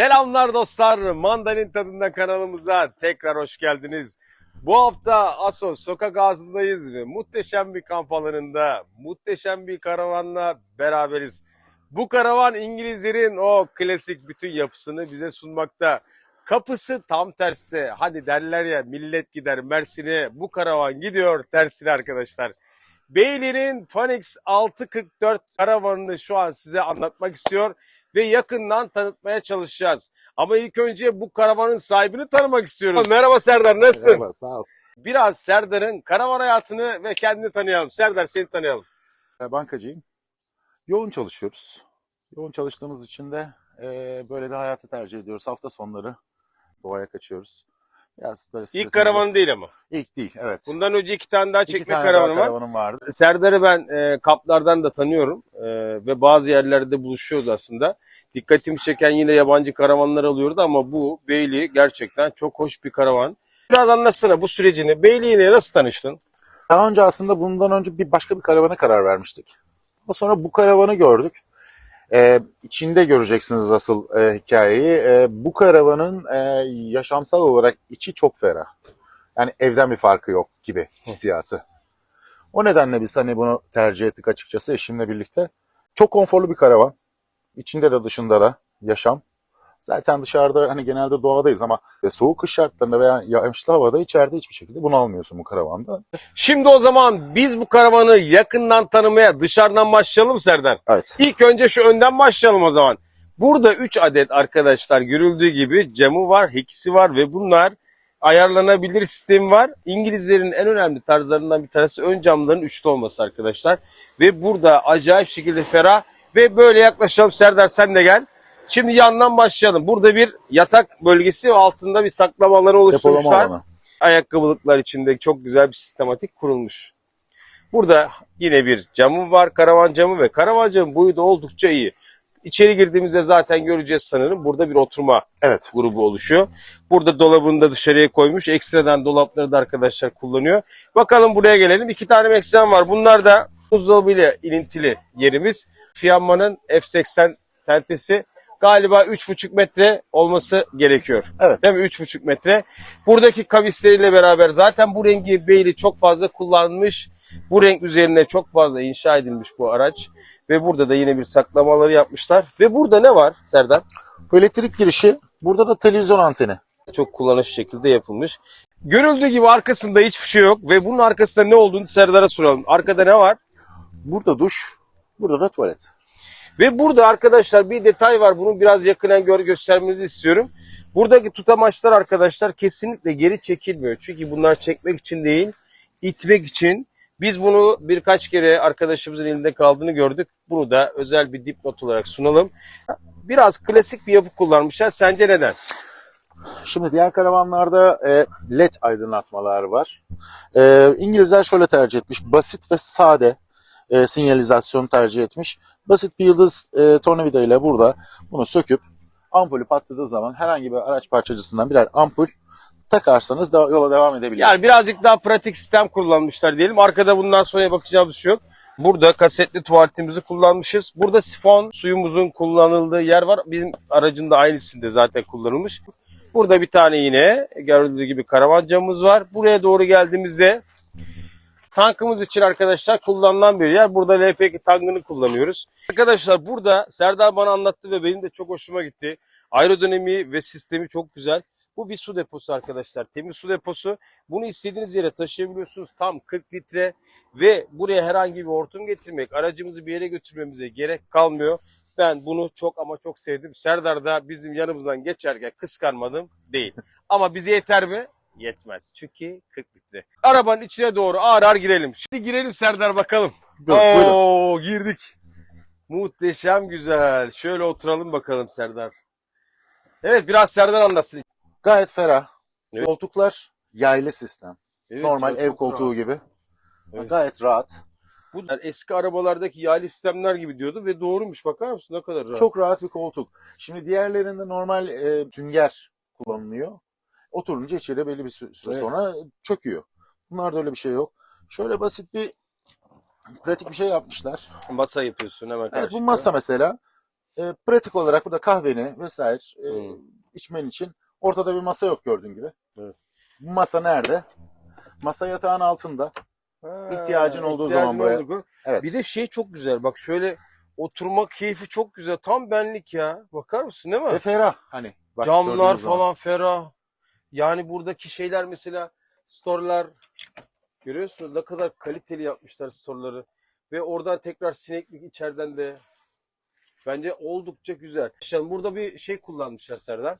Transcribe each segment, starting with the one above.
Selamlar dostlar. Mandalin tadında kanalımıza tekrar hoş geldiniz. Bu hafta Asos sokak ağzındayız ve muhteşem bir kamp alanında, muhteşem bir karavanla beraberiz. Bu karavan İngilizlerin o klasik bütün yapısını bize sunmakta. Kapısı tam terste. Hadi derler ya millet gider Mersin'e. Bu karavan gidiyor tersine arkadaşlar. Bailey'nin Phoenix 644 karavanını şu an size anlatmak istiyor ve yakından tanıtmaya çalışacağız. Ama ilk önce bu karavanın sahibini tanımak istiyoruz. Merhaba Serdar nasılsın? Merhaba, sağ ol. Biraz Serdar'ın karavan hayatını ve kendini tanıyalım. Serdar seni tanıyalım. Ben bankacıyım. Yoğun çalışıyoruz. Yoğun çalıştığımız için de e, böyle bir hayatı tercih ediyoruz. Hafta sonları doğaya kaçıyoruz. Biraz böyle İlk karavanı değil ama. İlk değil, evet. Bundan önce iki tane daha İki çekme tane karavanı var. karavanım vardı. Serdar'ı ben e, kaplardan da tanıyorum E, ve bazı yerlerde buluşuyoruz aslında. Dikkatimi çeken yine yabancı karavanlar alıyordu ama bu Bailey gerçekten çok hoş bir karavan. Biraz anlatsana bu sürecini. Bailey ile nasıl tanıştın? Daha önce aslında bundan önce bir başka bir karavana karar vermiştik. Ama sonra bu karavanı gördük. Ee, içinde göreceksiniz asıl e, hikayeyi. Ee, bu karavanın e, yaşamsal olarak içi çok ferah. Yani evden bir farkı yok gibi hissiyatı. O nedenle biz hani bunu tercih ettik açıkçası eşimle birlikte. Çok konforlu bir karavan. İçinde de dışında da yaşam. Zaten dışarıda hani genelde doğadayız ama e, soğuk kış şartlarında veya yağışlı havada içeride hiçbir şekilde bunu almıyorsun bu karavanda. Şimdi o zaman biz bu karavanı yakından tanımaya dışarıdan başlayalım Serdar. Evet. İlk önce şu önden başlayalım o zaman. Burada 3 adet arkadaşlar görüldüğü gibi camı var, hekisi var ve bunlar ayarlanabilir sistemi var. İngilizlerin en önemli tarzlarından bir tanesi ön camların üçlü olması arkadaşlar. Ve burada acayip şekilde ferah ve böyle yaklaşalım Serdar sen de gel. Şimdi yandan başlayalım. Burada bir yatak bölgesi ve altında bir saklama alanı Depolama oluşturmuşlar alanı. ayakkabılıklar içinde çok güzel bir sistematik kurulmuş. Burada yine bir camı var, karavan camı ve karavan camı boyu da oldukça iyi. İçeri girdiğimizde zaten göreceğiz sanırım. Burada bir oturma Evet. grubu oluşuyor. Burada dolabını da dışarıya koymuş. Ekstradan dolapları da arkadaşlar kullanıyor. Bakalım buraya gelelim. İki tane Meksen var. Bunlar da buzdolabıyla ilintili yerimiz. Fiyanma'nın F80 tentesi galiba 3,5 metre olması gerekiyor. Evet. Değil mi? 3,5 metre. Buradaki kavisleriyle beraber zaten bu rengi Beyli çok fazla kullanmış. Bu renk üzerine çok fazla inşa edilmiş bu araç. Ve burada da yine bir saklamaları yapmışlar. Ve burada ne var Serdar? Elektrik girişi. Burada da televizyon anteni. Çok kullanışlı şekilde yapılmış. Görüldüğü gibi arkasında hiçbir şey yok. Ve bunun arkasında ne olduğunu Serdar'a soralım. Arkada ne var? Burada duş. Burada da tuvalet. Ve burada arkadaşlar bir detay var. Bunu biraz yakından gör göstermenizi istiyorum. Buradaki tutamaçlar arkadaşlar kesinlikle geri çekilmiyor. Çünkü bunlar çekmek için değil, itmek için. Biz bunu birkaç kere arkadaşımızın elinde kaldığını gördük. Bunu da özel bir dipnot olarak sunalım. Biraz klasik bir yapı kullanmışlar. Sence neden? Şimdi diğer karavanlarda e, led aydınlatmalar var. E, İngilizler şöyle tercih etmiş. Basit ve sade e, sinyalizasyon tercih etmiş. Basit bir yıldız e, tornavida ile burada bunu söküp ampulü patladığı zaman herhangi bir araç parçacısından birer ampul takarsanız da yola devam edebilirsiniz. Yani birazcık daha pratik sistem kullanmışlar diyelim. Arkada bundan sonra bakacağımız şey yok. Burada kasetli tuvaletimizi kullanmışız. Burada sifon suyumuzun kullanıldığı yer var. Bizim aracın da aynısında zaten kullanılmış. Burada bir tane yine gördüğünüz gibi karavan camımız var. Buraya doğru geldiğimizde tankımız için arkadaşlar kullanılan bir yer. Burada LPG tankını kullanıyoruz. Arkadaşlar burada Serdar bana anlattı ve benim de çok hoşuma gitti. Aerodinamiği ve sistemi çok güzel. Bu bir su deposu arkadaşlar. Temiz su deposu. Bunu istediğiniz yere taşıyabiliyorsunuz. Tam 40 litre ve buraya herhangi bir hortum getirmek, aracımızı bir yere götürmemize gerek kalmıyor. Ben bunu çok ama çok sevdim. Serdar da bizim yanımızdan geçerken kıskanmadım değil. Ama bize yeter mi? Yetmez. Çünkü 40 litre. Arabanın içine doğru ağır ağır girelim. Şimdi girelim Serdar bakalım. Buyurun, buyurun. Oo, girdik. Muhteşem güzel. Şöyle oturalım bakalım Serdar. Evet biraz Serdar anlatsın. Gayet ferah. Evet. Koltuklar yaylı sistem. Evet, Normal ev rahat. koltuğu gibi. Evet. Gayet rahat. Bu yani eski arabalardaki yaylı sistemler gibi diyordu ve doğruymuş. Bakar mısın ne kadar rahat. Çok rahat bir koltuk. Şimdi diğerlerinde normal e, sünger kullanılıyor. Oturunca içeri belli bir sü- süre Evet. sonra çöküyor. Bunlarda öyle bir şey yok. Şöyle basit bir pratik bir şey yapmışlar. Masa yapıyorsun hemen Evet karşılıklı. bu masa mesela E, pratik olarak burada kahveni vesaire e, Hmm. içmen için ortada bir masa yok gördüğün gibi. Evet. Bu masa nerede? Masa yatağın altında. Ha, İhtiyacın olduğu zaman buraya- olduğu- Evet. Bir de şey çok güzel. Bak şöyle oturma keyfi çok güzel. Tam benlik ya. Bakar mısın değil mi? Ve ferah hani. Bak, Camlar gördüğünüz zaman. falan ferah. Yani buradaki şeyler mesela storelar görüyorsunuz ne kadar kaliteli yapmışlar storeları. Ve oradan tekrar sineklik içeriden de bence oldukça güzel. Şimdi burada bir şey kullanmışlar Serdar.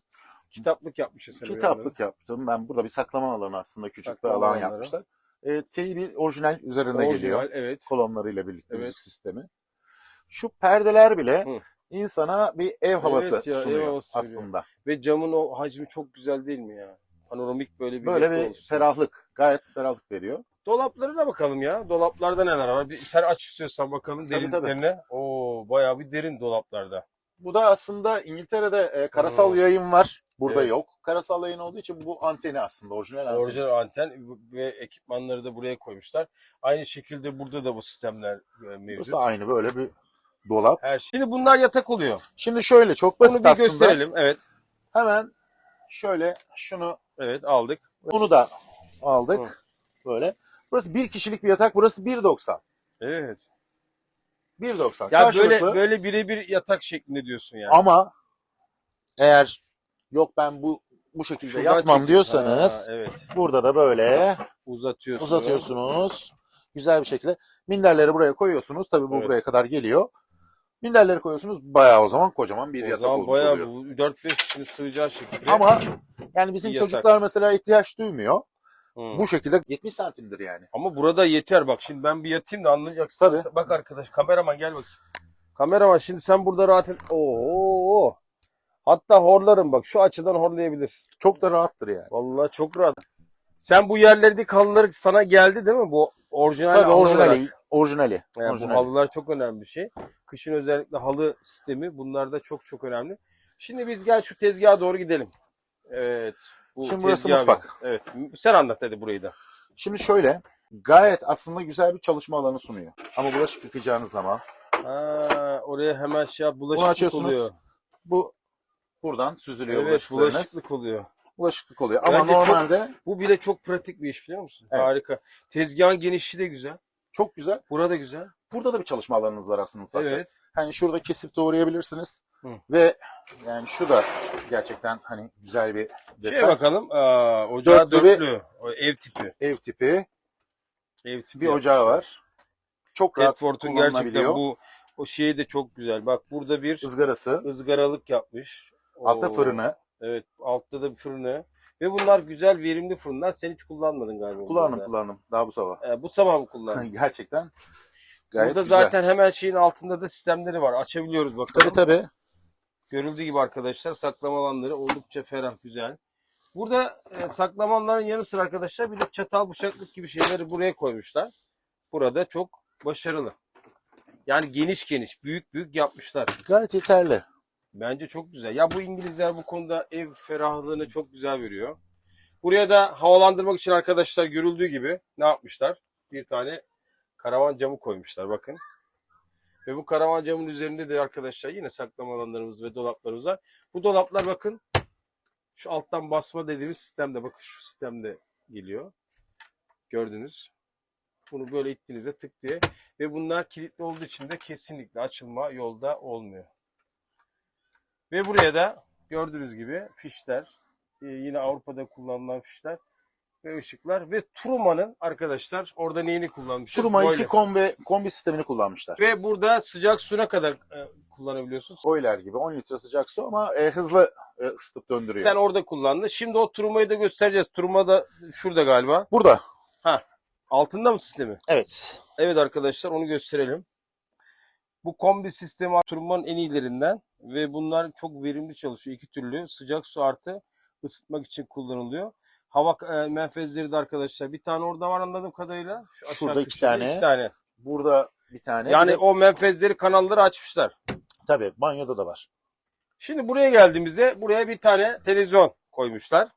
Kitaplık yapmışız. Kitaplık yaptım. Ben burada bir saklama alanı aslında küçük Saklama bir alan alanları. yapmışlar. E, T1 orijinal üzerinde Orijinal, geliyor. Evet. Kolonlarıyla birlikte Evet. müzik sistemi. Şu perdeler bile Hı. insana bir ev havası ya, ev sunuyor havası veriyor. aslında. Ve camın o hacmi çok güzel değil mi ya? Panoramik böyle bir Böyle bir olsun. ferahlık. Gayet ferahlık veriyor. Dolaplarına bakalım ya. Dolaplarda neler var? Bir, sen aç istiyorsan bakalım Tabii, tabii. derinliklerine. Oo bayağı bir derin dolaplarda. Bu da aslında İngiltere'de e, karasal Hmm. yayın var. Burada Evet. yok. Karasal yayın olduğu için bu anteni aslında orijinal anteni. Orijinal anten ve ekipmanları da buraya koymuşlar. Aynı şekilde burada da bu sistemler e, mevcut. Burası da aynı böyle bir dolap. Her şey. Şimdi bunlar yatak oluyor. Şimdi şöyle çok Bunu basit bir aslında. gösterelim. Evet. Hemen şöyle şunu Evet aldık. bunu da aldık. Hı. Böyle. Burası bir kişilik bir yatak. Burası 1.90. Evet. 1.90. Ya Karşılıklı. böyle böyle birebir yatak şeklinde diyorsun yani. Ama eğer yok ben bu bu şekilde Şuradan yatmam çek- diyorsanız Ha, evet. burada da böyle Uzatıyorsun. uzatıyorsunuz. Güzel bir şekilde. Minderleri buraya koyuyorsunuz. Tabii bu Evet. buraya kadar geliyor. Minderleri koyuyorsunuz. Bayağı o zaman kocaman bir O yatak zaman olmuş bayağı oluyor. bu 4-5 kişinin sığacağı şekilde. Ama yani bizim yatak. çocuklar mesela ihtiyaç duymuyor. Hı. Bu şekilde 70 santimdir yani. Ama burada yeter bak. Şimdi ben bir yatayım da anlayacaksın. Tabii. Bak arkadaş kameraman gel bak. Kameraman şimdi sen burada rahat et. Oo. Hatta horlarım bak şu açıdan horlayabilirsin. Çok da rahattır yani. Vallahi çok rahat. Sen bu yerlerdeki halılar sana geldi değil mi? Bu orijinal Tabii halı orijinali. olarak. Orijinali. Yani bu halılar çok önemli bir şey. Kışın özellikle halı sistemi bunlar da çok çok önemli. Şimdi biz gel şu tezgaha doğru gidelim. Evet. Bu Şimdi burası tezgah- mutfak. Evet. Sen anlat hadi burayı da. Şimdi şöyle gayet aslında güzel bir çalışma alanı sunuyor. Ama bulaşık yıkayacağınız zaman Ha, oraya hemen şey yap bunu bulaşıklık açıyorsunuz. oluyor. Bu buradan süzülüyor Evet bulaşıklarınız. bulaşıklık oluyor. Bulaşıklık oluyor. Ama Bence çok- normalde Bu bile çok pratik bir iş biliyor musun? Evet. Harika. Tezgahın genişliği de güzel. Çok güzel. Burada güzel. Burada da bir çalışma alanınız var aslında mutfakta. Evet. Hani şurada kesip doğrayabilirsiniz. Hı. Ve yani şu da gerçekten hani güzel bir detay. Şeye bakalım. Aa, ocağı Dörtlü bir- dörtlü. O ev tipi. Ev tipi Ev tipi bir ocağı var. Çok rahat Tedford'un gerçekten bu o şeyi de çok güzel. Bak burada bir ızgarası, ızgaralık yapmış. altta Oo. fırını. Evet. Altta da bir fırını. Ve bunlar güzel verimli fırınlar. Sen hiç kullanmadın galiba. Kullandım kullandım daha bu sabah. Ee, bu sabah mı kullandın? gerçekten gayet Burada güzel. zaten hemen şeyin altında da sistemleri var. Açabiliyoruz bakalım. Tabii tabii. Görüldüğü gibi arkadaşlar saklama alanları oldukça ferah, güzel. Burada e, saklama alanlarının yanı sıra arkadaşlar bir de çatal bıçaklık gibi şeyleri buraya koymuşlar. Burada çok başarılı. Yani geniş geniş, büyük büyük yapmışlar. Gayet yeterli. Bence çok güzel. Ya bu İngilizler bu konuda ev ferahlığını çok güzel veriyor. Buraya da havalandırmak için arkadaşlar görüldüğü gibi ne yapmışlar? Bir tane karavan camı koymuşlar bakın. Ve bu karavan camın üzerinde de arkadaşlar yine saklama alanlarımız ve dolaplarımız var. Bu dolaplar bakın şu alttan basma dediğimiz sistemde bakın şu sistemde geliyor. Gördünüz. Bunu böyle ittiğinizde tık diye ve bunlar kilitli olduğu için de kesinlikle açılma yolda olmuyor. Ve buraya da gördüğünüz gibi fişler, e, yine Avrupa'da kullanılan fişler ve ışıklar ve Truman'ın arkadaşlar orada neyini kullanmışlar? 2 Boiler. kombi, kombi sistemini kullanmışlar. Ve burada sıcak su ne kadar e, kullanabiliyorsun? Boiler gibi 10 litre sıcak su ama e, hızlı e, ısıtıp döndürüyor. Sen orada kullandın. Şimdi o Turuma'yı da göstereceğiz. Turuma da şurada galiba. Burada. Altında mı sistemi? Evet. Evet arkadaşlar onu gösterelim. Bu kombi sistemi Turuma'nın en iyilerinden ve bunlar çok verimli çalışıyor. İki türlü sıcak su artı ısıtmak için kullanılıyor. Hava e, menfezleri de arkadaşlar bir tane orada var anladığım kadarıyla. Şu aşağı Şurada iki tane. iki tane. Burada bir tane. Yani Bir o menfezleri kanalları açmışlar. tabii banyoda da var. Şimdi buraya geldiğimizde buraya bir tane televizyon koymuşlar.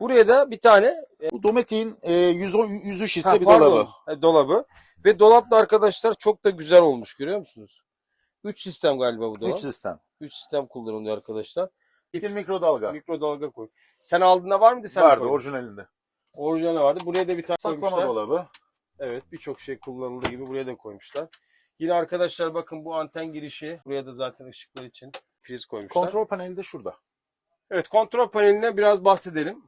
Buraya da bir tane Bu Dometik'in e, 110 103 litre bir pardon. dolabı. Ha, dolabı. Ve dolap da arkadaşlar çok da güzel olmuş görüyor musunuz? 3 sistem galiba bu da. 3 3 sistem. sistem kullanılıyor arkadaşlar. Bir mikrodalga. Mikrodalga koy. Sen aldığında var mıydı sen Vardı koydun? orijinalinde. Orijinali vardı. Buraya da bir tane Saklama koymuşlar. dolabı. Evet birçok şey kullanıldığı gibi buraya da koymuşlar. Yine arkadaşlar bakın bu anten girişi. Buraya da zaten ışıklar için priz koymuşlar. Kontrol paneli de şurada. Evet kontrol paneline biraz bahsedelim.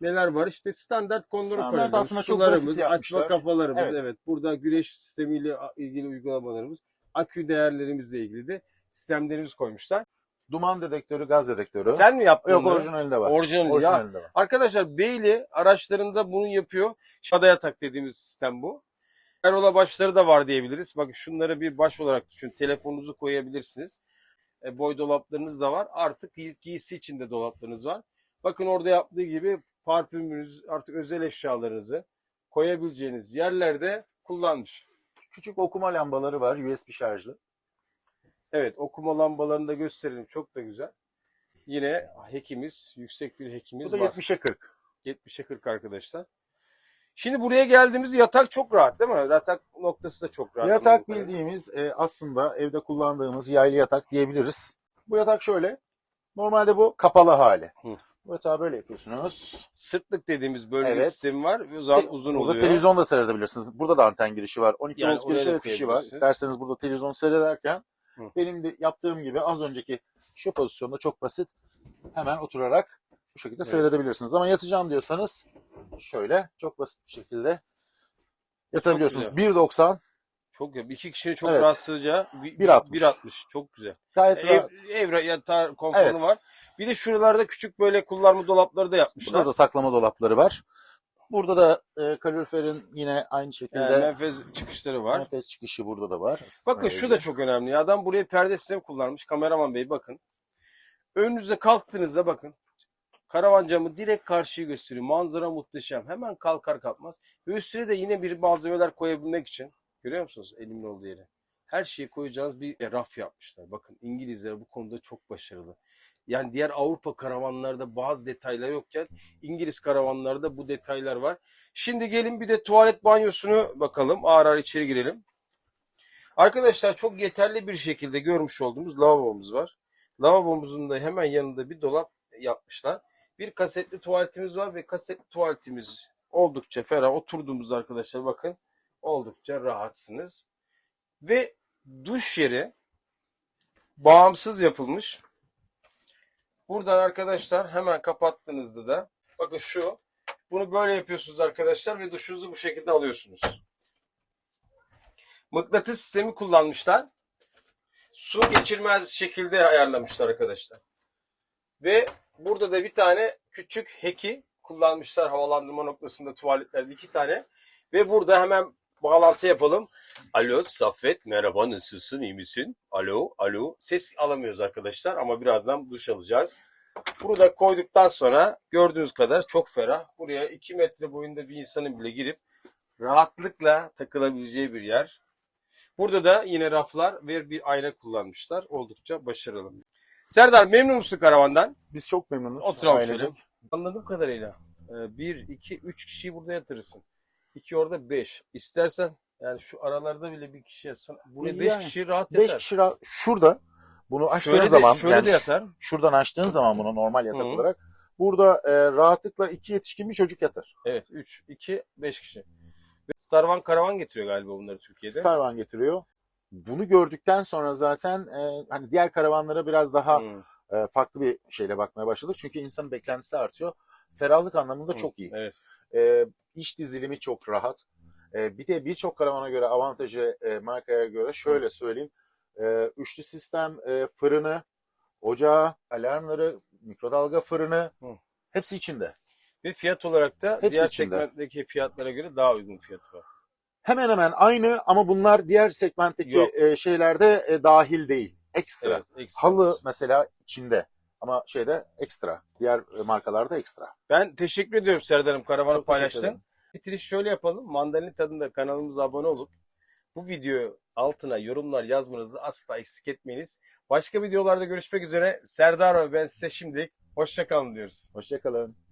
Neler var? İşte standart kontrol Standart paneli. aslında çok basit yapmışlar. Açma kafalarımız. Evet. Evet. Burada güneş sistemiyle ilgili uygulamalarımız. Akü değerlerimizle ilgili de sistemlerimiz koymuşlar. Duman dedektörü, gaz dedektörü. Sen mi yaptın Yok bunu? orijinalinde var. Orijinali. Ya, Orijinalinde var. Arkadaşlar Beyli araçlarında bunu yapıyor. Şada yatak dediğimiz sistem bu. Erola başları da var diyebiliriz. Bakın şunları bir baş olarak düşün. Telefonunuzu koyabilirsiniz. E, boy dolaplarınız da var. Artık giy- giysi içinde dolaplarınız var. Bakın orada yaptığı gibi parfümünüz, artık özel eşyalarınızı koyabileceğiniz yerlerde kullanmış. Küçük okuma lambaları var USB şarjlı. Evet okuma lambalarını da gösterelim. Çok da güzel. Yine hekimiz, yüksek bir hekimiz Bu da var. 70'e 40. 70'e 40 arkadaşlar. Şimdi buraya geldiğimiz yatak çok rahat değil mi? Yatak noktası da çok rahat. Yatak bildiğimiz e, aslında evde kullandığımız yaylı yatak diyebiliriz. Bu yatak şöyle. Normalde bu kapalı hali. Hı. Bu yatağı böyle yapıyorsunuz. Sırtlık dediğimiz bölge Evet. sistemi var. Uzun, Te- uzun burada oluyor. televizyon da seyredebilirsiniz. Burada da anten girişi var. 12 Yani volt oraya girişi da ve fişi var. koyabilirsiniz. İsterseniz burada televizyon seyrederken Hı. benim de yaptığım gibi az önceki şu pozisyonda çok basit hemen oturarak bu şekilde Evet. seyredebilirsiniz. Ama yatacağım diyorsanız şöyle çok basit bir şekilde yatabiliyorsunuz. güzel. 1.90 Çok güzel. İki kişinin çok Evet. rahat sığacağı. bir- 1.60. 1.60. Çok güzel. gayet rahat. Ev, ev yatağı konforu Evet. var. Bir de şuralarda küçük böyle kullanma dolapları da yapmışlar. Burada da saklama dolapları var. Burada da e, kaloriferin yine aynı şekilde Yani menfez çıkışları var. nefes çıkışı burada da var. Bakın şu da çok önemli. Adam buraya perde sistemi kullanmış. Kameraman bey bakın. Önünüze kalktığınızda bakın. Karavan camı direkt karşıyı gösteriyor. Manzara muhteşem. Hemen kalkar kalkmaz. Ve üstüne de yine bir malzemeler koyabilmek için. Görüyor musunuz elimin olduğu yere? Her şeyi koyacağınız bir raf yapmışlar. Bakın İngilizler bu konuda çok başarılı. Yani diğer Avrupa karavanlarda bazı detaylar yokken İngiliz karavanlarda bu detaylar var. Şimdi gelin bir de tuvalet banyosunu bakalım. Ağır ağır içeri girelim. Arkadaşlar çok yeterli bir şekilde görmüş olduğumuz lavabomuz var. Lavabomuzun da hemen yanında bir dolap yapmışlar. Bir kasetli tuvaletimiz var ve kasetli tuvaletimiz oldukça ferah. Oturduğumuzda arkadaşlar bakın oldukça rahatsınız. Ve duş yeri bağımsız yapılmış. Buradan arkadaşlar hemen kapattığınızda da bakın şu bunu böyle yapıyorsunuz arkadaşlar ve duşunuzu bu şekilde alıyorsunuz mıknatıs sistemi kullanmışlar. Su geçirmez şekilde ayarlamışlar arkadaşlar. Ve burada da bir tane küçük heki kullanmışlar havalandırma noktasında tuvaletlerde iki tane. Ve burada hemen bağlantı yapalım. Alo Saffet merhaba nasılsın iyi misin? Alo alo ses alamıyoruz arkadaşlar ama birazdan duş alacağız. Burada koyduktan sonra gördüğünüz kadar çok ferah. Buraya 2 metre boyunda bir insanın bile girip rahatlıkla takılabileceği bir yer. Burada da yine raflar ve bir ayna kullanmışlar. Oldukça başarılı. Serdar memnun musun karavandan? Biz çok memnunuz. Oturalım ailecek. Anladığım kadarıyla 1, 2, 3 kişiyi burada yatırırsın. 2 orada 5. İstersen yani şu aralarda bile bir kişi yatsan. Buraya 5 Yani, kişi rahat 5 yatar. kişi ra- şurada bunu açtığın Şöyle de- zaman şöyle yani de yatar. şuradan açtığın zaman bunu normal yatak Hı. olarak burada e, rahatlıkla iki yetişkin bir çocuk yatar. Evet 3, 2, 5 kişi. Starvan karavan getiriyor galiba bunları Türkiye'de. Starvan getiriyor. Bunu gördükten sonra zaten e, hani diğer karavanlara biraz daha Hı, e, farklı bir şeyle bakmaya başladık. Çünkü insanın beklentisi artıyor. Ferahlık anlamında hı, çok iyi. Evet. E, iş dizilimi çok rahat. E, bir de birçok karavana göre avantajı e, markaya göre şöyle söyleyeyim. E, üçlü sistem e, fırını, ocağı, alarmları, mikrodalga fırını Hı. hepsi içinde. Ve fiyat olarak da Hepsi diğer içinde. segmentteki fiyatlara göre daha uygun fiyatı var. Hemen hemen aynı ama bunlar diğer segmentteki Yok. e, şeylerde e, dahil değil. Ekstra. Evet, ekstra. Halı mesela içinde ama şeyde ekstra. Diğer e, markalarda ekstra. Ben teşekkür ediyorum Serdar'ım karavanı Çok teşekkür paylaştın. ederim. Bitiriş şöyle yapalım. Mandalina tadında kanalımıza abone olup bu video altına yorumlar yazmanızı asla eksik etmeyiniz. Başka videolarda görüşmek üzere. Serdar ve ben size şimdilik hoşçakalın diyoruz. Hoşçakalın.